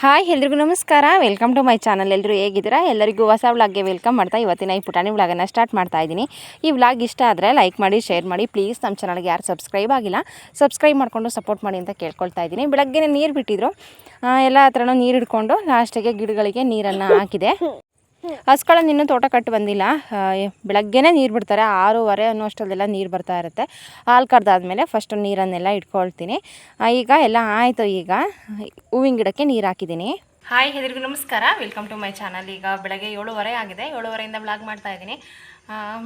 Hi, ಎಲ್ರಿಗೂ ನಮಸ್ಕಾರ. Welcome to my channel ಎಲ್ಲರೂ ಹೇಗಿದ್ದೀರಾ? ಎಲ್ಲರಿಗೂ ಹೊಸ ವ್ಲಾಗ್ಗೆ ವೆಲ್ಕಮ್ ಮಾಡ್ತಾ ಇವತ್ತಿನ ಈ ಪುಟಾಣಿ ವ್ಲಾಗನ್ನು ಸ್ಟಾರ್ಟ್ ಮಾಡ್ತಾ ಇದ್ದೀನಿ. ಈ ವ್ಲಾಗ್ ಇಷ್ಟ ಆದರೆ ಲೈಕ್ ಮಾಡಿ ಶೇರ್ ಮಾಡಿ. ಪ್ಲೀಸ್ ನಮ್ಮ ಚಾನಲ್ಗೆ ಯಾರು ಸಬ್ಸ್ಕ್ರೈಬ್ ಆಗಿಲ್ಲ ಸಬ್ಸ್ಕ್ರೈಬ್ ಮಾಡಿಕೊಂಡು ಸಪೋರ್ಟ್ ಮಾಡಿ ಅಂತ ಕೇಳ್ಕೊಳ್ತಾ ಇದ್ದೀನಿ. ಬೆಳಗ್ಗೆ ನೀರು ಬಿಟ್ಟಿದ್ರು. ಎಲ್ಲ ಹತ್ರನೂ ನೀರು ಹಿಡ್ಕೊಂಡು ಲಾಸ್ಟಿಗೆ ಗಿಡಗಳಿಗೆ ನೀರನ್ನು ಹಾಕಿದೆ. ಹಸ್ಗಳನ್ನ ಇನ್ನೂ ತೋಟ ಕಟ್ಟಿ ಬಂದಿಲ್ಲ. ಬೆಳಗ್ಗೆನೇ ನೀರು ಬಿಡ್ತಾರೆ. ಆರೂವರೆ ಅನ್ನೋ ಅಷ್ಟರಲ್ಲೆಲ್ಲ ನೀರು ಬರ್ತಾ ಇರುತ್ತೆ. ಹಾಲು ಕರೆದಾದ್ಮೇಲೆ ಫಸ್ಟ್ ನೀರನ್ನೆಲ್ಲ ಇಟ್ಕೊಳ್ತೀನಿ. ಈಗ ಎಲ್ಲ ಆಯಿತು ಈಗ. ಹೂವಿನ ಗಿಡಕ್ಕೆ ನೀರು ಹಾಕಿದ್ದೀನಿ. ಹಾಯ್ ಹೆದರಿಗೂ ನಮಸ್ಕಾರ. ವೆಲ್ಕಮ್ ಟು ಮೈ ಚಾನಲ್ ಈಗ ಬೆಳಗ್ಗೆ ಏಳುವರೆ ಆಗಿದೆ. ಏಳುವರೆಯಿಂದ ಬ್ಲಾಗ್ ಮಾಡ್ತಾ ಇದ್ದೀನಿ.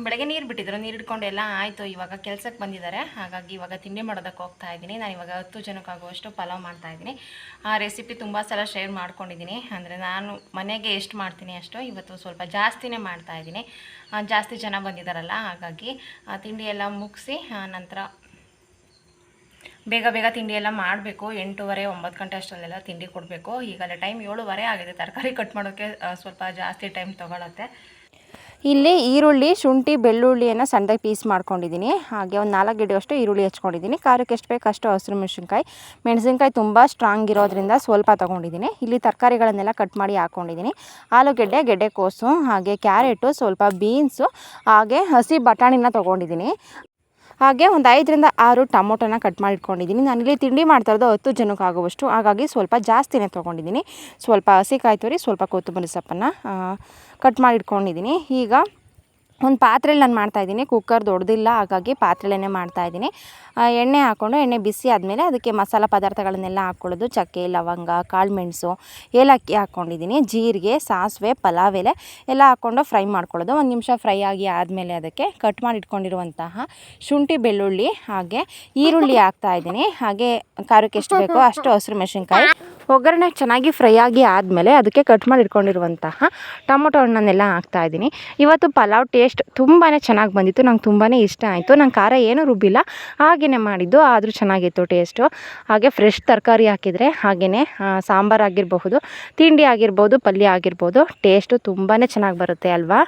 ಬೆಳಗ್ಗೆ ನೀರು ಬಿಟ್ಟಿದ್ರು, ನೀರು ಇಟ್ಕೊಂಡು ಎಲ್ಲ ಆಯಿತು. ಇವಾಗ ಕೆಲಸಕ್ಕೆ ಬಂದಿದ್ದಾರೆ. ಹಾಗಾಗಿ ಇವಾಗ ತಿಂಡಿ ಮಾಡೋದಕ್ಕೆ ಹೋಗ್ತಾ ಇದ್ದೀನಿ. ನಾನು ಇವಾಗ ಹತ್ತು ಜನಕ್ಕಾಗುವಷ್ಟು ಪಲಾವ್ ಮಾಡ್ತಾ ಇದ್ದೀನಿ. ಆ ರೆಸಿಪಿ ತುಂಬ ಸಲ ಶೇರ್ ಮಾಡ್ಕೊಂಡಿದ್ದೀನಿ. ಅಂದರೆ ನಾನು ಮನೆಗೆ ಎಷ್ಟು ಮಾಡ್ತೀನಿ ಅಷ್ಟು, ಇವತ್ತು ಸ್ವಲ್ಪ ಜಾಸ್ತಿನೇ ಮಾಡ್ತಾ ಇದ್ದೀನಿ. ಜಾಸ್ತಿ ಜನ ಬಂದಿದ್ದಾರಲ್ಲ, ಹಾಗಾಗಿ ತಿಂಡಿ ಎಲ್ಲ ಮುಗಿಸಿ ನಂತರ ಬೇಗ ಬೇಗ ತಿಂಡಿ ಎಲ್ಲ ಮಾಡಬೇಕು. ಎಂಟೂವರೆ, ಒಂಬತ್ತು ಗಂಟೆ ಅಷ್ಟರಲ್ಲೆಲ್ಲ ತಿಂಡಿ ಕೊಡಬೇಕು. ಈಗಲೇ ಟೈಮ್ ಏಳುವರೆ ಆಗಿದೆ. ತರಕಾರಿ ಕಟ್ ಮಾಡೋಕ್ಕೆ ಸ್ವಲ್ಪ ಜಾಸ್ತಿ ಟೈಮ್ ತೊಗೊಳತ್ತೆ. ಇಲ್ಲಿ ಈರುಳ್ಳಿ, ಶುಂಠಿ, ಬೆಳ್ಳುಳ್ಳಿಯನ್ನು ಸಣ್ಣದಾಗಿ ಪೀಸ್ ಮಾಡ್ಕೊಂಡಿದ್ದೀನಿ. ಹಾಗೆ ಒಂದು ನಾಲ್ಕು ಗಿಡವಷ್ಟು ಈರುಳ್ಳಿ ಹಚ್ಕೊಂಡಿದ್ದೀನಿ. ಖಾರಕ್ಕೆ ಎಷ್ಟು ಬೇಕು ಅಷ್ಟು ಹಸಿರು ಮೆಣಸಿನ್ಕಾಯಿ. ಮೆಣಸಿನ್ಕಾಯಿ ತುಂಬ ಸ್ಟ್ರಾಂಗ್ ಇರೋದ್ರಿಂದ ಸ್ವಲ್ಪ ತೊಗೊಂಡಿದ್ದೀನಿ. ಇಲ್ಲಿ ತರಕಾರಿಗಳನ್ನೆಲ್ಲ ಕಟ್ ಮಾಡಿ ಹಾಕ್ಕೊಂಡಿದ್ದೀನಿ ಆಲೂಗೆಡ್ಡೆ ಗೆಡ್ಡೆಕೋಸು ಹಾಗೆ ಕ್ಯಾರೆಟು, ಸ್ವಲ್ಪ ಬೀನ್ಸು, ಹಾಗೆ ಹಸಿ ಬಟಾಣಿನ ತೊಗೊಂಡಿದ್ದೀನಿ. ಹಾಗೆ ಒಂದು ಐದರಿಂದ ಆರು ಟೊಮೊಟೊನ ಕಟ್ ಮಾಡಿ ಇಟ್ಕೊಂಡಿದ್ದೀನಿ ನಾನಿಲ್ಲಿ ತಿಂಡಿ ಮಾಡ್ತಾ ಇರೋದು ಹತ್ತು ಜನಕ್ಕೆ ಆಗುವಷ್ಟು ಹಾಗಾಗಿ ಸ್ವಲ್ಪ ಜಾಸ್ತಿನೇ ತೊಗೊಂಡಿದ್ದೀನಿ. ಸ್ವಲ್ಪ ಹಸಿ ಕಾಯಿ ತುರಿ, ಸ್ವಲ್ಪ ಕೊತ್ತಂಬರಿ ಸೊಪ್ಪನ್ನು ಕಟ್ ಮಾಡಿ ಇಟ್ಕೊಂಡಿದ್ದೀನಿ ಈಗ ಒಂದು ಪಾತ್ರೆಯಲ್ಲಿ ನಾನು ಮಾಡ್ತಾಯಿದ್ದೀನಿ. ಕುಕ್ಕರ್ ದೊಡ್ಡದಿಲ್ಲ ಹಾಗಾಗಿ ಪಾತ್ರೆಯಲ್ಲೇ ಮಾಡ್ತಾಯಿದ್ದೀನಿ. ಎಣ್ಣೆ ಹಾಕ್ಕೊಂಡು ಎಣ್ಣೆ ಬಿಸಿ ಆದಮೇಲೆ ಅದಕ್ಕೆ ಮಸಾಲೆ ಪದಾರ್ಥಗಳನ್ನೆಲ್ಲ ಹಾಕ್ಕೊಳ್ಳೋದು ಚಕ್ಕೆ, ಲವಂಗ ಕಾಳುಮೆಣಸು ಏಲಕ್ಕಿ ಹಾಕ್ಕೊಂಡಿದ್ದೀನಿ ಜೀರಿಗೆ, ಸಾಸಿವೆ, ಪಲಾವ್ ಎಲೆ ಎಲ್ಲ ಹಾಕ್ಕೊಂಡು ಫ್ರೈ ಮಾಡ್ಕೊಳ್ಳೋದು. ಒಂದು ನಿಮಿಷ ಫ್ರೈ ಆಗಿ ಆದಮೇಲೆ ಅದಕ್ಕೆ ಕಟ್ ಮಾಡಿ ಇಟ್ಕೊಂಡಿರುವಂತಹ ಶುಂಠಿ, ಬೆಳ್ಳುಳ್ಳಿ ಹಾಗೆ ಈರುಳ್ಳಿ ಹಾಕ್ತಾ ಇದ್ದೀನಿ. ಹಾಗೆ ಖಾರಕ್ಕೆ ಎಷ್ಟು ಬೇಕೋ ಅಷ್ಟು ಹಸಿರು ಮೆಣಸಿನ್ಕಾಯಿ. ಒಗ್ಗರಣೆ ಚೆನ್ನಾಗಿ ಫ್ರೈ ಆಗಿ ಆದಮೇಲೆ ಅದಕ್ಕೆ ಕಟ್ ಮಾಡಿ ಇಟ್ಕೊಂಡಿರುವಂತಹ ಟೊಮೊಟೊ ಹಣ್ಣನ್ನೆಲ್ಲ ಹಾಕ್ತಾ ಇದ್ದೀನಿ. ಇವತ್ತು ಪಲಾವ್ ಟೇಸ್ಟ್ ತುಂಬಾ ಚೆನ್ನಾಗಿ ಬಂದಿತ್ತು, ನಂಗೆ ತುಂಬಾ ಇಷ್ಟ ಆಯಿತು. ನಂಗೆ ಖಾರ ಏನೂ ರುಬ್ಬಿಲ್ಲ. ಹಾಗೆಯೇ ಮಾಡಿದ್ದು, ಆದರೂ ಚೆನ್ನಾಗಿತ್ತು ಟೇಸ್ಟು ಹಾಗೆ ಫ್ರೆಶ್ ತರಕಾರಿ ಹಾಕಿದರೆ ಹಾಗೆಯೇ ಸಾಂಬಾರು ಆಗಿರಬಹುದು, ತಿಂಡಿ ಆಗಿರ್ಬೋದು ಪಲ್ಯ ಆಗಿರ್ಬೋದು ಟೇಸ್ಟು ತುಂಬಾ ಚೆನ್ನಾಗಿ ಬರುತ್ತೆ ಅಲ್ವಾ?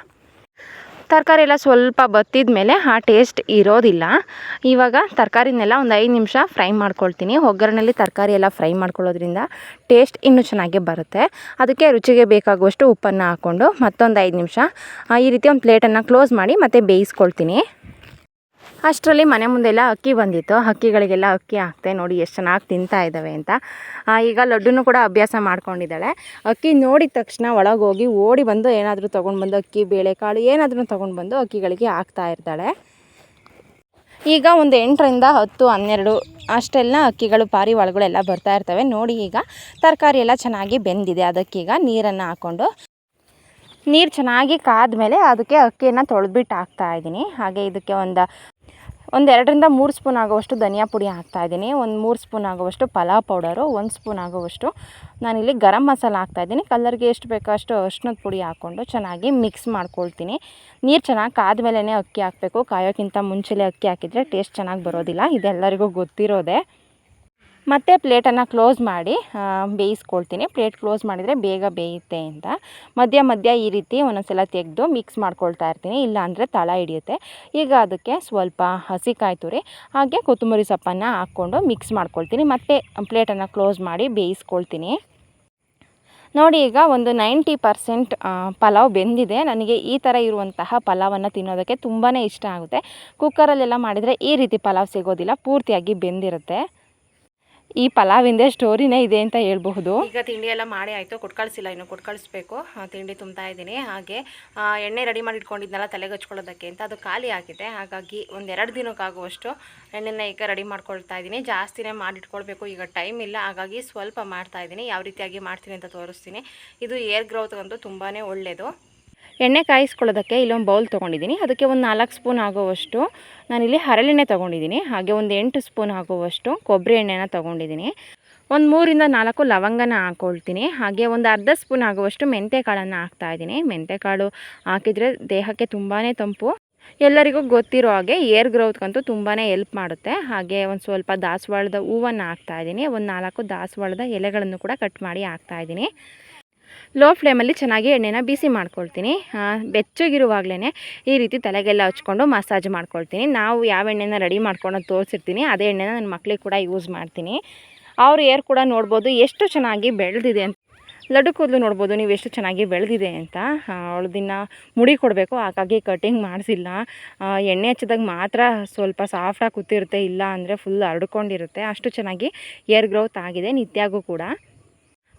ತರಕಾರಿ ಎಲ್ಲ ಸ್ವಲ್ಪ ಬತ್ತಿದ ಮೇಲೆ ಆ ಟೇಸ್ಟ್ ಇರೋದಿಲ್ಲ. ಇವಾಗ ತರಕಾರಿನೆಲ್ಲ ಒಂದು ಐದು ನಿಮಿಷ ಫ್ರೈ ಮಾಡ್ಕೊಳ್ತೀನಿ. ಒಗ್ಗರಣೆಯಲ್ಲಿ ತರಕಾರಿ ಎಲ್ಲ ಫ್ರೈ ಮಾಡ್ಕೊಳ್ಳೋದ್ರಿಂದ ಟೇಸ್ಟ್ ಇನ್ನೂ ಚೆನ್ನಾಗೇ ಬರುತ್ತೆ. ಅದಕ್ಕೆ ರುಚಿಗೆ ಬೇಕಾಗುವಷ್ಟು ಉಪ್ಪನ್ನು ಹಾಕ್ಕೊಂಡು ಮತ್ತೊಂದು ಐದು ನಿಮಿಷ ಈ ರೀತಿ ಒಂದು ಪ್ಲೇಟನ್ನು ಕ್ಲೋಸ್ ಮಾಡಿ ಮತ್ತೆ ಬೇಯಿಸ್ಕೊಳ್ತೀನಿ. ಅಷ್ಟರಲ್ಲಿ ಮನೆ ಮುಂದೆಲ್ಲ ಅಕ್ಕಿ ಬಂದಿತ್ತು. ಹಕ್ಕಿಗಳಿಗೆಲ್ಲ ಅಕ್ಕಿ ಹಾಕ್ತೆ, ನೋಡಿ ಎಷ್ಟು ಚೆನ್ನಾಗಿ ತಿಂತಾ ಇದ್ದಾವೆ ಅಂತ. ಈಗ ಲಡ್ಡೂ ಕೂಡ ಅಭ್ಯಾಸ ಮಾಡ್ಕೊಂಡಿದ್ದಾಳೆ. ಅಕ್ಕಿ ನೋಡಿದ ತಕ್ಷಣ ಒಳಗೋಗಿ ಓಡಿ ಬಂದು ಏನಾದರೂ ತೊಗೊಂಡು ಬಂದು ಅಕ್ಕಿ, ಬೇಳೆಕಾಳು ಏನಾದರೂ ತೊಗೊಂಡು ಬಂದು ಅಕ್ಕಿಗಳಿಗೆ ಹಾಕ್ತಾ ಇರ್ತಾಳೆ. ಈಗ ಒಂದು ಎಂಟರಿಂದ ಹತ್ತು, ಹನ್ನೆರಡು ಅಷ್ಟೆಲ್ಲ ಅಕ್ಕಿಗಳು ಪಾರಿ ಒಳಗಳೆಲ್ಲ ಬರ್ತಾ ಇರ್ತವೆ. ನೋಡಿ ಈಗ ತರಕಾರಿ ಎಲ್ಲ ಚೆನ್ನಾಗಿ ಬೆಂದಿದೆ. ಅದಕ್ಕೀಗ ನೀರನ್ನು ಹಾಕ್ಕೊಂಡು ನೀರು ಚೆನ್ನಾಗಿ ಕಾದ ಮೇಲೆ ಅದಕ್ಕೆ ಅಕ್ಕಿಯನ್ನು ತೊಳೆದ್ಬಿಟ್ಟು ಹಾಕ್ತಾ ಇದ್ದೀನಿ. ಹಾಗೆ ಇದಕ್ಕೆ ಒಂದು ಒಂದು ಎರಡರಿಂದ ಮೂರು ಸ್ಪೂನ್ ಆಗುವಷ್ಟು ಧನಿಯಾ ಪುಡಿ ಹಾಕ್ತಾ ಇದ್ದೀನಿ. ಒಂದು ಮೂರು ಸ್ಪೂನ್ ಆಗುವಷ್ಟು ಪಲಾವ್ ಪೌಡರು ಒಂದು ಸ್ಪೂನ್ ಆಗುವಷ್ಟು ನಾನಿಲ್ಲಿ ಗರಂ ಮಸಾಲ ಹಾಕ್ತಾ ಇದ್ದೀನಿ. ಕಲ್ಲರ್ಗೆ ಎಷ್ಟು ಬೇಕೋ ಅಷ್ಟು ಅರ್ಶಿನದ ಪುಡಿ ಹಾಕ್ಕೊಂಡು ಚೆನ್ನಾಗಿ ಮಿಕ್ಸ್ ಮಾಡ್ಕೊಳ್ತೀನಿ. ನೀರು ಚೆನ್ನಾಗಿ ಕಾದ್ಮೇಲೆ ಅಕ್ಕಿ ಹಾಕಬೇಕು. ಕಾಯೋಕ್ಕಿಂತ ಮುಂಚೆಲೇ ಅಕ್ಕಿ ಹಾಕಿದರೆ ಟೇಸ್ಟ್ ಚೆನ್ನಾಗಿ ಬರೋದಿಲ್ಲ. ಇದೆಲ್ಲರಿಗೂ ಗೊತ್ತಿರೋದೆ. ಮತ್ತೆ ಪ್ಲೇಟನ್ನು ಕ್ಲೋಸ್ ಮಾಡಿ ಬೇಯಿಸ್ಕೊಳ್ತೀನಿ. ಪ್ಲೇಟ್ ಕ್ಲೋಸ್ ಮಾಡಿದರೆ ಬೇಗ ಬೇಯುತ್ತೆ ಅಂತ. ಮಧ್ಯ ಮಧ್ಯ ಈ ರೀತಿ ಒಂದೊಂದ್ಸಲ ತೆಗೆದು ಮಿಕ್ಸ್ ಮಾಡ್ಕೊಳ್ತಾ ಇರ್ತೀನಿ. ಇಲ್ಲಾಂದರೆ ತಳ ಹಿಡಿಯುತ್ತೆ. ಈಗ ಅದಕ್ಕೆ ಸ್ವಲ್ಪ ಹಸಿ ಕಾಯಿ ತುರಿ, ಹಾಗೆ ಕೊತ್ತಂಬರಿ ಸೊಪ್ಪನ್ನು ಹಾಕ್ಕೊಂಡು ಮಿಕ್ಸ್ ಮಾಡ್ಕೊಳ್ತೀನಿ. ಮತ್ತೆ ಪ್ಲೇಟನ್ನು ಕ್ಲೋಸ್ ಮಾಡಿ ಬೇಯಿಸ್ಕೊಳ್ತೀನಿ. ನೋಡಿ, ಈಗ ಒಂದು ನೈಂಟಿ ಪರ್ಸೆಂಟ್ ಪಲಾವ್ ಬೆಂದಿದೆ. ನನಗೆ ಈ ಥರ ಇರುವಂತಹ ಪಲಾವನ್ನು ತಿನ್ನೋದಕ್ಕೆ ತುಂಬಾ ಇಷ್ಟ ಆಗುತ್ತೆ. ಕುಕ್ಕರಲ್ಲೆಲ್ಲ ಮಾಡಿದರೆ ಈ ರೀತಿ ಪಲಾವ್ ಸಿಗೋದಿಲ್ಲ. ಪೂರ್ತಿಯಾಗಿ ಬೆಂದಿರುತ್ತೆ. ಈ ಪಲಾವಿಂದೆ ಸ್ಟೋರಿನೇ ಇದೆ ಅಂತ ಹೇಳ್ಬಹುದು. ಈಗ ತಿಂಡಿ ಎಲ್ಲ ಮಾಡಿ ಆಯಿತು, ಕೊಟ್ಕಳಿಸಿಲ್ಲ, ಇನ್ನು ಕೊಟ್ಕಳಿಸ್ಬೇಕು. ತಿಂಡಿ ತುಂಬ್ತಾ ಇದ್ದೀನಿ. ಹಾಗೆ ಎಣ್ಣೆ ರೆಡಿ ಮಾಡಿ ಇಟ್ಕೊಂಡಿದ್ನಲ್ಲ ತಲೆಗೆ ಹಚ್ಕೊಳ್ಳೋದಕ್ಕೆ ಅಂತ, ಅದು ಖಾಲಿ ಆಗಿದೆ. ಹಾಗಾಗಿ ಒಂದೆರಡು ದಿನಕ್ಕಾಗುವಷ್ಟು ಎಣ್ಣೆನ ಈಗ ರೆಡಿ ಮಾಡ್ಕೊಳ್ತಾ ಇದ್ದೀನಿ. ಜಾಸ್ತಿನೇ ಮಾಡಿಟ್ಕೊಳ್ಬೇಕು, ಈಗ ಟೈಮ್ ಇಲ್ಲ. ಹಾಗಾಗಿ ಸ್ವಲ್ಪ ಮಾಡ್ತಾ ಇದ್ದೀನಿ. ಯಾವ ರೀತಿಯಾಗಿ ಮಾಡ್ತೀನಿ ಅಂತ ತೋರಿಸ್ತೀನಿ. ಇದು ಏರ್ ಗ್ರೋತ್ಗಂತೂ ತುಂಬಾ ಒಳ್ಳೆಯದು ಎಣ್ಣೆ ಕಾಯಿಸ್ಕೊಳ್ಳೋದಕ್ಕೆ ಇಲ್ಲೊಂದು ಬೌಲ್ ತೊಗೊಂಡಿದ್ದೀನಿ. ಅದಕ್ಕೆ ಒಂದು ನಾಲ್ಕು ಸ್ಪೂನ್ ಆಗೋವಷ್ಟು ನಾನಿಲ್ಲಿ ಹರಳೆಣ್ಣೆ ತೊಗೊಂಡಿದ್ದೀನಿ. ಹಾಗೆ ಒಂದು ಎಂಟು ಸ್ಪೂನ್ ಆಗುವಷ್ಟು ಕೊಬ್ಬರಿ ಎಣ್ಣೆನ ತೊಗೊಂಡಿದ್ದೀನಿ. ಒಂದು ಮೂರಿಂದ ನಾಲ್ಕು ಲವಂಗನ ಹಾಕ್ಕೊಳ್ತೀನಿ ಹಾಗೆ ಒಂದು ಅರ್ಧ ಸ್ಪೂನ್ ಆಗುವಷ್ಟು ಮೆಂತೆಕಾಳನ್ನು ಹಾಕ್ತಾ ಇದ್ದೀನಿ. ಮೆಂತೆಕಾಳು ಹಾಕಿದರೆ ದೇಹಕ್ಕೆ ತುಂಬಾ ತಂಪು. ಎಲ್ಲರಿಗೂ ಗೊತ್ತಿರೋ ಹಾಗೆ ಏರ್ ಗ್ರೋತ್ಗಂತೂ ತುಂಬಾ ಎಲ್ಪ್ ಮಾಡುತ್ತೆ. ಹಾಗೆ ಒಂದು ಸ್ವಲ್ಪ ದಾಸವಾಳದ ಹೂವನ್ನು ಹಾಕ್ತಾ ಇದ್ದೀನಿ. ಒಂದು ನಾಲ್ಕು ದಾಸವಾಳದ ಎಲೆಗಳನ್ನು ಕೂಡ ಕಟ್ ಮಾಡಿ ಹಾಕ್ತಾ ಇದ್ದೀನಿ. ಲೋ ಫ್ಲೇಮಲ್ಲಿ ಚೆನ್ನಾಗಿ ಎಣ್ಣೆನ ಬಿಸಿ ಮಾಡ್ಕೊಳ್ತೀನಿ. ಬೆಚ್ಚಗಿರುವಾಗಲೇ ಈ ರೀತಿ ತಲೆಗೆಲ್ಲ ಹಚ್ಕೊಂಡು ಮಸಾಜ್ ಮಾಡ್ಕೊಳ್ತೀನಿ. ನಾವು ಯಾವ ಎಣ್ಣೆನ ರೆಡಿ ಮಾಡ್ಕೊಂಡು ತೋರಿಸಿರ್ತೀನಿ. ಅದೇ ಎಣ್ಣೆನ ನನ್ನ ಮಕ್ಳಿಗೆ ಕೂಡ ಯೂಸ್ ಮಾಡ್ತೀನಿ. ಅವ್ರ ಏರ್ ಕೂಡ ನೋಡ್ಬೋದು ಎಷ್ಟು ಚೆನ್ನಾಗಿ ಬೆಳೆದಿದೆ ಅಂತ. ಲಡ್ಡು ಕೂದಲು ನೋಡ್ಬೋದು ನೀವು ಎಷ್ಟು ಚೆನ್ನಾಗಿ ಬೆಳೆದಿದೆ ಅಂತ. ಅವಳದಿನ್ನ ಮುಡಿ ಕೊಡಬೇಕು, ಹಾಗಾಗಿ ಕಟಿಂಗ್ ಮಾಡಿಸಿಲ್ಲ. ಎಣ್ಣೆ ಹಚ್ಚಿದಾಗ ಮಾತ್ರ ಸ್ವಲ್ಪ ಸಾಫ್ಟಾಗಿ ಕೂತಿರುತ್ತೆ, ಇಲ್ಲ ಅಂದರೆ ಫುಲ್ ಹರಡ್ಕೊಂಡಿರುತ್ತೆ. ಅಷ್ಟು ಚೆನ್ನಾಗಿ ಏರ್ ಗ್ರೋತ್ ಆಗಿದೆ ನಿತ್ಯಾಗೂ ಕೂಡ.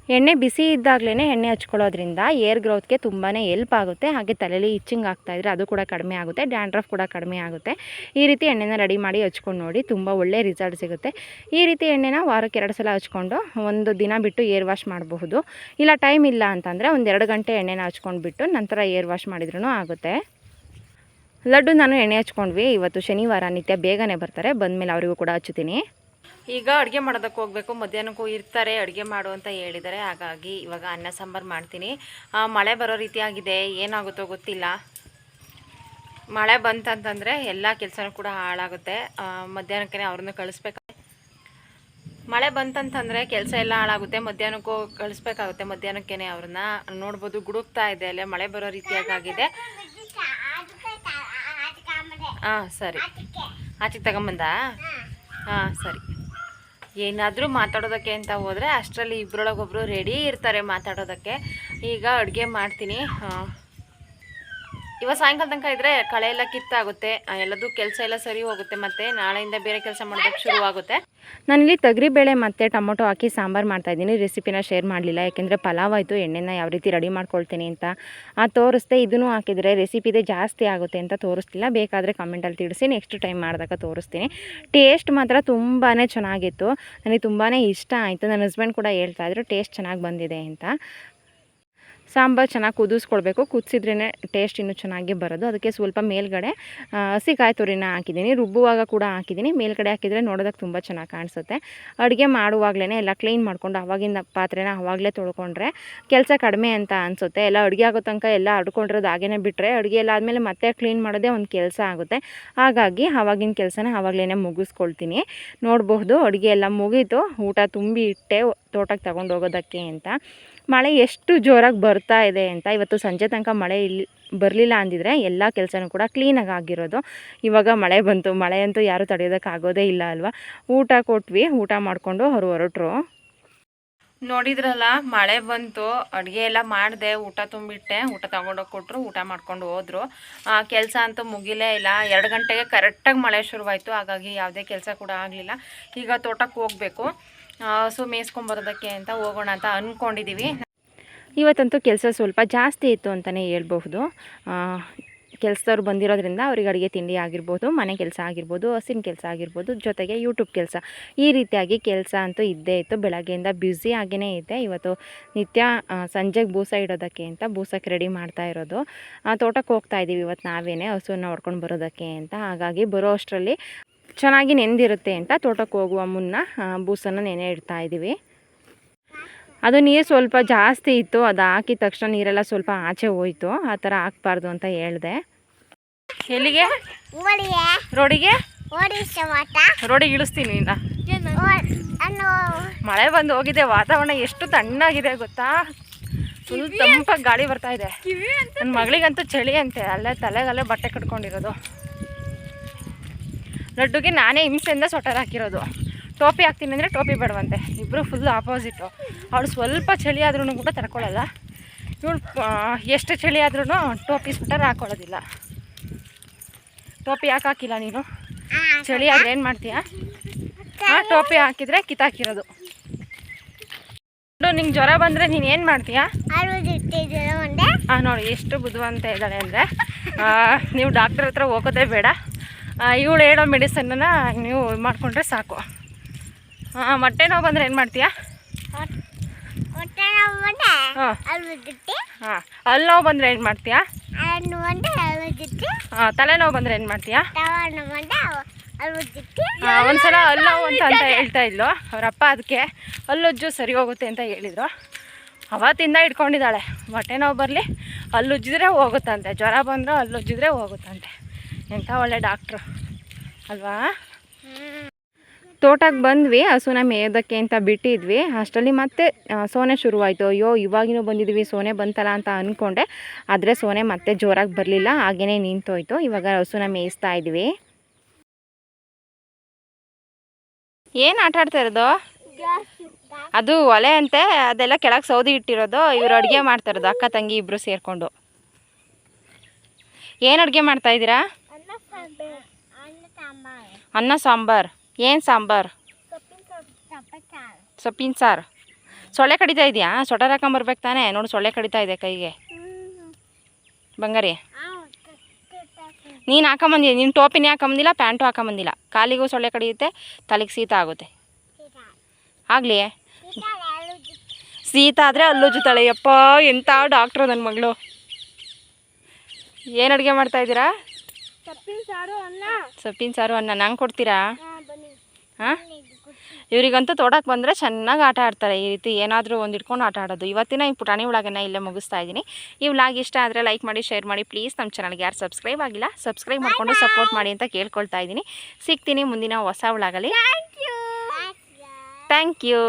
ಎಣ್ಣೆ ಬಿಸಿ ಇದ್ದಾಗಲೇ ಎಣ್ಣೆ ಹಚ್ಕೊಳ್ಳೋದ್ರಿಂದ ಏರ್ ಗ್ರೋತ್ಗೆ ತುಂಬಾ ಎಲ್ಪ್ ಆಗುತ್ತೆ. ಹಾಗೆ ತಲೆಯಲ್ಲಿ ಇಚ್ಚಿಂಗ್ ಆಗ್ತಾಯಿದ್ರೆ ಅದು ಕೂಡ ಕಡಿಮೆ ಆಗುತ್ತೆ, ಡ್ಯಾಂಡ್ರಫ್ ಕೂಡ ಕಡಿಮೆ ಆಗುತ್ತೆ. ಈ ರೀತಿ ಎಣ್ಣೆನ ರೆಡಿ ಮಾಡಿ ಹಚ್ಕೊಂಡು ನೋಡಿ ತುಂಬ ಒಳ್ಳೆ ರಿಸಲ್ಟ್ ಸಿಗುತ್ತೆ. ಈ ರೀತಿ ಎಣ್ಣೆನ ವಾರಕ್ಕೆ ಎರಡು ಸಲ ಹಚ್ಕೊಂಡು ಒಂದು ದಿನ ಬಿಟ್ಟು ಏರ್ ವಾಶ್ ಮಾಡಬಹುದು. ಇಲ್ಲ ಟೈಮ್ ಇಲ್ಲ ಅಂತಂದರೆ ಒಂದು ಎರಡು ಗಂಟೆ ಎಣ್ಣೆನ ಹಚ್ಕೊಂಡ್ಬಿಟ್ಟು ನಂತರ ಏರ್ ವಾಶ್ ಮಾಡಿದ್ರೂ ಆಗುತ್ತೆ. ಲಡ್ಡು ನಾನು ಎಣ್ಣೆ ಹಚ್ಕೊಂಡ್ವಿ. ಇವತ್ತು ಶನಿವಾರ ನಿತ್ಯ ಬೇಗನೆ ಬರ್ತಾರೆ. ಬಂದಮೇಲೆ ಅವರಿಗೂ ಕೂಡ ಹಚ್ಚುತ್ತೀನಿ. ಈಗ ಅಡುಗೆ ಮಾಡೋದಕ್ಕೆ ಹೋಗಬೇಕು. ಮಧ್ಯಾಹ್ನಕ್ಕೂ ಇರ್ತಾರೆ ಅಡುಗೆ ಮಾಡು ಅಂತ ಹೇಳಿದ್ದಾರೆ. ಹಾಗಾಗಿ ಇವಾಗ ಅನ್ನ ಸಾಂಬಾರು ಮಾಡ್ತೀನಿ. ಮಳೆ ಬರೋ ರೀತಿಯಾಗಿದೆ ಏನಾಗುತ್ತೋ ಗೊತ್ತಿಲ್ಲ. ಮಳೆ ಬಂತಂತಂದರೆ ಎಲ್ಲ ಕೆಲಸನೂ ಕೂಡ ಹಾಳಾಗುತ್ತೆ. ಮಧ್ಯಾಹ್ನಕ್ಕೆ ಅವ್ರನ್ನ ಕಳಿಸ್ಬೇಕು. ಮಳೆ ಬಂತಂತಂದರೆ ಕೆಲಸ ಎಲ್ಲ ಹಾಳಾಗುತ್ತೆ. ಮಧ್ಯಾಹ್ನಕ್ಕೂ ಕಳಿಸ್ಬೇಕಾಗುತ್ತೆ. ಮಧ್ಯಾಹ್ನಕ್ಕೇ ಅವ್ರನ್ನ ನೋಡ್ಬೋದು. ಗುಡುಕ್ತಾ ಇದೆ ಅಲ್ಲೇ. ಮಳೆ ಬರೋ ರೀತಿಯಾಗಿದೆ ಹಾಂ ಸರಿ. ಆಚೆಗೆ ತಗೊಂಬಂದ? ಹಾಂ ಸರಿ. ಏನಾದರೂ ಮಾತಾಡೋದಕ್ಕೆ ಅಂತ ಹೋದರೆ ಅಷ್ಟರಲ್ಲಿ ಇಬ್ಬರೊಳಗೊಬ್ಬರು ರೆಡಿ ಇರ್ತಾರೆ ಮಾತಾಡೋದಕ್ಕೆ. ಈಗ ಅಡುಗೆ ಮಾಡ್ತೀನಿ. ಇವಾಗ ಸಾಯಂಕಾಲ ತನಕ ಇದ್ದರೆ ಕಳೆ ಎಲ್ಲ ಕಿತ್ತಾಗುತ್ತೆ ಎಲ್ಲದೂ ಕೆಲಸ ಎಲ್ಲ ಸರಿ ಹೋಗುತ್ತೆ ಮತ್ತೆ ನಾಳೆಯಿಂದ ಬೇರೆ ಕೆಲಸ ಮಾಡೋದಕ್ಕೆ ಶುರುವಾಗುತ್ತೆ ನಾನಿಲ್ಲಿ ತೊಗರಿಬೇಳೆ ಮತ್ತು ಟೊಮೊಟೊ ಹಾಕಿ ಸಾಂಬಾರು ಮಾಡ್ತಾಯಿದ್ದೀನಿ ರೆಸಿಪಿನ ಶೇರ್ ಮಾಡಲಿಲ್ಲ, ಯಾಕೆಂದರೆ ಪಲಾವ್ ಆಯಿತು, ಎಣ್ಣೆನ ಯಾವ ರೀತಿ ರೆಡಿ ಮಾಡ್ಕೊಳ್ತೀನಿ ಅಂತ. ಆ, ತೋರಿಸ್ದೆ, ಇದನ್ನು ಹಾಕಿದರೆ ರೆಸಿಪಿದೆ ಜಾಸ್ತಿ ಆಗುತ್ತೆ ಅಂತ ತೋರಿಸ್ತಿಲ್ಲ ಬೇಕಾದರೆ ಕಮೆಂಟಲ್ಲಿ ತಿಳಿಸಿ ನೆಕ್ಸ್ಟ್ ಟೈಮ್ ಮಾಡಿದಾಗ ತೋರಿಸ್ತೀನಿ. ಟೇಸ್ಟ್ ಮಾತ್ರ ತುಂಬಾ ಚೆನ್ನಾಗಿತ್ತು, ನನಗೆ ತುಂಬಾ ಇಷ್ಟ ಆಯಿತು, ನನ್ನ ಹಸ್ಬೆಂಡ್ ಕೂಡ ಹೇಳ್ತಾ ಇದ್ರು ಟೇಸ್ಟ್ ಚೆನ್ನಾಗಿ ಬಂದಿದೆ ಅಂತ. ಸಾಂಬಾರು ಚೆನ್ನಾಗಿ ಕುದಿಸ್ಕೊಳ್ಬೇಕು ಕುದಿಸಿದ್ರೇ ಟೇಸ್ಟ್ ಇನ್ನೂ ಚೆನ್ನಾಗಿ ಬರೋದು. ಅದಕ್ಕೆ ಸ್ವಲ್ಪ ಮೇಲ್ಗಡೆ ಆ, ಹಸಿ ಕಾಯಿ ತುರಿನ ಹಾಕಿದ್ದೀನಿ. ರುಬ್ಬುವಾಗ ಕೂಡ ಹಾಕಿದ್ದೀನಿ. ಮೇಲ್ಗಡೆ ಹಾಕಿದರೆ ನೋಡೋದಕ್ಕೆ ತುಂಬ ಚೆನ್ನಾಗಿ ಕಾಣಿಸುತ್ತೆ. ಅಡುಗೆ ಮಾಡುವಾಗಲೇ ಎಲ್ಲ ಕ್ಲೀನ್ ಮಾಡಿಕೊಂಡು ಅವಾಗಿಂದ ಪಾತ್ರೆನ ಆವಾಗಲೇ ತೊಳ್ಕೊಂಡ್ರೆ ಕೆಲಸ ಕಡಿಮೆ ಅಂತ ಅನಿಸುತ್ತೆ. ಎಲ್ಲ ಅಡುಗೆ ಆಗೋ ತನಕ ಎಲ್ಲ ಅಡ್ಕೊಂಡಿರೋದು ಹಾಗೇ ಬಿಟ್ಟರೆ ಅಡುಗೆ ಎಲ್ಲ ಆದಮೇಲೆ ಮತ್ತೆ ಕ್ಲೀನ್ ಮಾಡೋದೇ ಒಂದು ಕೆಲಸ ಆಗುತ್ತೆ. ಹಾಗಾಗಿ ಆವಾಗಿನ ಕೆಲಸನ ಆವಾಗಲೇ ಮುಗಿಸ್ಕೊಳ್ತೀನಿ. ನೋಡಬಹುದು ಅಡುಗೆ ಎಲ್ಲ ಮುಗೀತು. ಊಟ ತುಂಬಿ ಇಟ್ಟೆ. ತೋಟಕ್ಕೆ ತಗೊಂಡು ಹೋಗೋದಕ್ಕೆ ಅಂತ. ಮಳೆ ಎಷ್ಟು ಜೋರಾಗಿ ಬರ್ತಾ ಇದೆ ಅಂತ ಇವತ್ತು ಸಂಜೆ ತನಕ ಮಳೆ ಇಲ್ಲಿ ಬರಲಿಲ್ಲ ಅಂದಿದ್ರೆ ಎಲ್ಲ ಕೆಲಸನೂ ಕೂಡ ಕ್ಲೀನಾಗಿ ಆಗಿರೋದು. ಇವಾಗ ಮಳೆ ಬಂತು. ಮಳೆ ಅಂತೂ ಯಾರೂ ತಡೆಯೋದಕ್ಕಾಗೋದೇ ಇಲ್ಲ ಅಲ್ವಾ? ಊಟ ಕೊಟ್ವಿ. ಊಟ ಮಾಡಿಕೊಂಡು ಅವರು ಹೊರಟರು. ನೋಡಿದ್ರಲ್ಲ, ಮಳೆ ಬಂತು. ಅಡುಗೆ ಎಲ್ಲ ಮಾಡಿದೆ. ಊಟ ತುಂಬಿಟ್ಟೆ. ಊಟ ತಗೊಂಡೋಗಿ ಕೊಟ್ಟರು ಊಟ ಮಾಡ್ಕೊಂಡು ಹೋದ್ರು. ಕೆಲಸ ಅಂತೂ ಮುಗಿಲೇ ಇಲ್ಲ. ಎರಡು ಗಂಟೆಗೆ ಕರೆಕ್ಟಾಗಿ ಮಳೆ ಶುರುವಾಯಿತು. ಹಾಗಾಗಿ ಯಾವುದೇ ಕೆಲಸ ಕೂಡ ಆಗಲಿಲ್ಲ. ಈಗ ತೋಟಕ್ಕೆ ಹೋಗಬೇಕು. ಸೊ ಮೇಯಿಸ್ಕೊಂಬರೋದಕ್ಕೆ ಅಂತ ಹೋಗೋಣ ಅಂತ ಅಂದ್ಕೊಂಡಿದ್ದೀವಿ ಇವತ್ತಂತೂ ಕೆಲಸ ಸ್ವಲ್ಪ ಜಾಸ್ತಿ ಇತ್ತು ಅಂತಲೇ ಹೇಳ್ಬಹುದು. ಕೆಲಸದವ್ರು ಬಂದಿರೋದ್ರಿಂದ ಅವ್ರಿಗೆ ಅಡುಗೆ ತಿಂಡಿ ಆಗಿರ್ಬೋದು, ಮನೆ ಕೆಲಸ ಆಗಿರ್ಬೋದು, ಹಸಿನ ಕೆಲಸ ಆಗಿರ್ಬೋದು, ಜೊತೆಗೆ ಯೂಟ್ಯೂಬ್ ಕೆಲಸ. ಈ ರೀತಿಯಾಗಿ ಕೆಲಸ ಅಂತೂ ಇದ್ದೇ ಇತ್ತು. ಬೆಳಗ್ಗೆಯಿಂದ ಬ್ಯುಸಿ ಆಗಿಯೇ ಇದೆ ಇವತ್ತು ನಿತ್ಯ ಸಂಜೆಗೆ ಬೂಸ ಇಡೋದಕ್ಕೆ ಅಂತ ಬೂಸಕ್ಕೆ ರೆಡಿ ಮಾಡ್ತಾ ಇರೋದು. ತೋಟಕ್ಕೆ ಹೋಗ್ತಾ ಇದ್ದೀವಿ ಇವತ್ತು ನಾವೇನೇ ಹಸುವನ್ನು ಹೊಡ್ಕೊಂಡು ಬರೋದಕ್ಕೆ ಅಂತ. ಹಾಗಾಗಿ ಬರೋ ಅಷ್ಟರಲ್ಲಿ ಚೆನ್ನಾಗಿ ನೆಂದಿರುತ್ತೆ ಅಂತ ತೋಟಕ್ಕೆ ಹೋಗುವ ಮುನ್ನ ಬೂಸನ್ನು ನೆನೆ ಇಡ್ತಾ ಇದ್ದೀವಿ. ಅದು ನೀರು ಸ್ವಲ್ಪ ಜಾಸ್ತಿ ಇತ್ತು ಅದು ಹಾಕಿದ ತಕ್ಷಣ ನೀರೆಲ್ಲ ಸ್ವಲ್ಪ ಆಚೆ ಹೋಯ್ತು ಆ ಥರ ಹಾಕ್ಬಾರ್ದು ಅಂತ ಹೇಳಿದೆ. ಎಲ್ಲಿಗೆ? ರೋಡಿಗೆ? ರೋಡಿಗೆ ಇಳಿಸ್ತೀನಿ ಇನ್ನ. ಮಳೆ ಬಂದು ಹೋಗಿದೆ ವಾತಾವರಣ ಎಷ್ಟು ತಣ್ಣಾಗಿದೆ ಗೊತ್ತಾ? ಫುಲ್ ತಂಪಾಗಿ ಗಾಳಿ ಬರ್ತಾ ಇದೆ. ನನ್ನ ಮಗಳಿಗಂತೂ ಚಳಿ ಅಂತೆ ಅಲ್ಲೇ ತಲೆಗಲ್ಲೇ ಬಟ್ಟೆ ಕಟ್ಕೊಂಡಿರೋದು. ಲಡ್ಡುಗೆ ನಾನೇ ಹಿಂಸೆಯಿಂದ ಸ್ವೆಟರ್ ಹಾಕಿರೋದು. ಟೋಪಿ ಹಾಕ್ತೀನಿ ಅಂದರೆ ಟೋಪಿ ಬೇಡವಂತೆ. ಇಬ್ಬರು ಫುಲ್ ಆಪೋಸಿಟು ಅವಳು ಸ್ವಲ್ಪ ಚಳಿ ಆದ್ರೂ ಕೂಡ ತರ್ಕೊಳ್ಳಲ್ಲ ಇವಳು ಎಷ್ಟು ಚಳಿ ಆದ್ರೂ ಟೋಪಿ ಸ್ವೆಟರ್ ಹಾಕೊಳ್ಳೋದಿಲ್ಲ. ಟೋಪಿ ಯಾಕೆ ಹಾಕಿಲ್ಲ ನೀನು? ಚಳಿ ಆದರೆ ಏನು ಮಾಡ್ತೀಯಾ? ಹಾಂ ಟೋಪಿ ಹಾಕಿದರೆ ಕಿತ್ತಾಕಿರೋದು. ನಿಂಗೆ ಜ್ವರ ಬಂದರೆ ನೀನು ಏನು ಮಾಡ್ತೀಯಾ? ಹಾಂ ನೋಡಿ, ಎಷ್ಟು ಬುದ್ಧಿವಂತ ಇದ್ದಾಳೆ ಅಂದರೆ ನೀವು ಡಾಕ್ಟರ್ ಹತ್ರ ಹೋಗೋದೇ ಬೇಡ. ಇವಳು ಹೇಳೋ ಮೆಡಿಸನ್ನ ನೀವು ಮಾಡಿಕೊಂಡ್ರೆ ಸಾಕು. ಹಾಂ ಮೊಟ್ಟೆ ನೋವು ಬಂದರೆ ಏನು ಮಾಡ್ತೀಯಾ? ಹಾಂ. ಹಾಂ. ಅಲ್ಲಿ ನೋವು ಬಂದರೆ ಏನು ಮಾಡ್ತೀಯಾ? ಹಾಂ, ತಲೆನೋವು ಬಂದರೆ ಏನು ಮಾಡ್ತೀಯಾ? ಒಂದ್ಸಲ ಅಲ್ಲೋ ಅಂತ ಅಂತ ಹೇಳ್ತಾ ಇದ್ಲು. ಅವರಪ್ಪ ಅದಕ್ಕೆ ಅಲ್ಲುಜ್ಜು ಸರಿ ಹೋಗುತ್ತೆ ಅಂತ ಹೇಳಿದರು. ಅವತ್ತಿಂದ ಇಟ್ಕೊಂಡಿದ್ದಾಳೆ. ಹೊಟ್ಟೆ ನೋವು ಬರಲಿ ಅಲ್ಲುಜ್ಜಿದ್ರೆ ಹೋಗುತ್ತಂತೆ. ಜ್ವರ ಬಂದರೆ ಅಲ್ಲುಜ್ಜಿದ್ರೆ ಹೋಗುತ್ತಂತೆ. ಎಂಥ ಒಳ್ಳೆ ಡಾಕ್ಟ್ರು ಅಲ್ವಾ? ತೋಟಕ್ಕೆ ಬಂದ್ವಿ, ಹಸುನ ಮೇಯೋದಕ್ಕೆ ಅಂತ ಬಿಟ್ಟಿದ್ವಿ. ಅಷ್ಟರಲ್ಲಿ ಮತ್ತೆ ಸೋನೆ ಶುರುವಾಯಿತು. ಅಯ್ಯೋ, ಇವಾಗಿನೂ ಬಂದಿದ್ವಿ, ಸೋನೆ ಬಂತಲ್ಲ ಅಂತ ಅಂದ್ಕೊಂಡೆ ಆದರೆ ಸೋನೆ ಮತ್ತೆ ಜೋರಾಗಿ ಬರಲಿಲ್ಲ ಹಾಗೆಯೇ ನಿಂತೋಯ್ತು. ಇವಾಗ ಹಸುನ ಮೇಯಿಸ್ತಾ ಇದ್ವಿ. ಏನು ಆಟ ಆಡ್ತಾ ಇರೋದು? ಅದು ಒಲೆ ಅಂತೆ, ಅದೆಲ್ಲ ಕೆಳಗೆ ಸೌದಿ ಇಟ್ಟಿರೋದು. ಇವ್ರು ಅಡುಗೆ ಮಾಡ್ತಾ ಇರೋದು, ಅಕ್ಕ ತಂಗಿ ಇಬ್ಬರು ಸೇರಿಕೊಂಡು. ಏನು ಅಡುಗೆ ಮಾಡ್ತಾ ಇದ್ದೀರಾ? ಅನ್ನ ಸಾಂಬಾರು. ಏನು ಸಾಂಬಾರು? ಸೊಪ್ಪಿನ ಸಾರ್. ಸೊಳ್ಳೆ ಕಡಿತಾ ಇದೆಯಾ? ಸೊಟರ್ ಹಾಕೊಂಬರ್ಬೇಕು ತಾನೇ. ನೋಡು, ಸೊಳ್ಳೆ ಕಡಿತಾ ಇದೆ ಕೈಗೆ. ಬಂಗಾರಿ. ನೀನು ಹಾಕೊಂಬಂದಿ ನೀನು ಟೋಪಿನೇ ಹಾಕೊಂಬಂದಿಲ್ಲ ಪ್ಯಾಂಟು ಹಾಕೊಂಬಂದಿಲ್ಲ ಕಾಲಿಗೂ ಸೊಳ್ಳೆ ಕಡಿಯುತ್ತೆ, ತಲೆಗೆ ಶೀತ ಆಗುತ್ತೆ. ಆಗಲಿ. ಶೀತ ಆದರೆ ಅಲ್ಲೂ ಜುತ್ತಾಳೆ ಯಪ್ಪ ಎಂಥ ಡಾಕ್ಟ್ರು ನನ್ನ ಮಗಳು. ಏನು ಅಡುಗೆ ಮಾಡ್ತಾ ಇದ್ದೀರಾ? ಸೊಪ್ಪಿನ ಸಾರು ಅನ್ನ. ಸೊಪ್ಪಿನ ಸಾರು ಅನ್ನ. ನಂಗೆ ಕೊಡ್ತೀರಾ? ಹಾಂ ಇವರಿಗಂತೂ ತೋಟಕ್ಕೆ ಬಂದರೆ ಚೆನ್ನಾಗಿ ಆಟ ಆಡ್ತಾರೆ. ಈ ರೀತಿ ಏನಾದರೂ ಒಂದು ಇಟ್ಕೊಂಡು ಆಟ ಆಡೋದು. ಇವತ್ತಿನ ಈ ಪುಟಾಣಿ ಒಳಗನ್ನು ಇಲ್ಲೇ ಮುಗಿಸ್ತಾ ಇದ್ದೀನಿ. ಈ ವ್ಲಾಗ್ ಇಷ್ಟ ಆದರೆ ಲೈಕ್ ಮಾಡಿ ಶೇರ್ ಮಾಡಿ. ಪ್ಲೀಸ್ ನಮ್ಮ ಚಾನಲ್ಗೆ ಯಾರು ಸಬ್ಸ್ಕ್ರೈಬ್ ಆಗಿಲ್ಲ ಸಬ್ಸ್ಕ್ರೈಬ್ ಮಾಡಿಕೊಂಡು ಸಪೋರ್ಟ್ ಮಾಡಿ ಅಂತ ಕೇಳ್ಕೊಳ್ತಾ ಇದ್ದೀನಿ. ಸಿಗ್ತೀನಿ ಮುಂದಿನ ಹೊಸ ವ್ಲಾಗಲ್ಲಿ. ಯು. Thank you.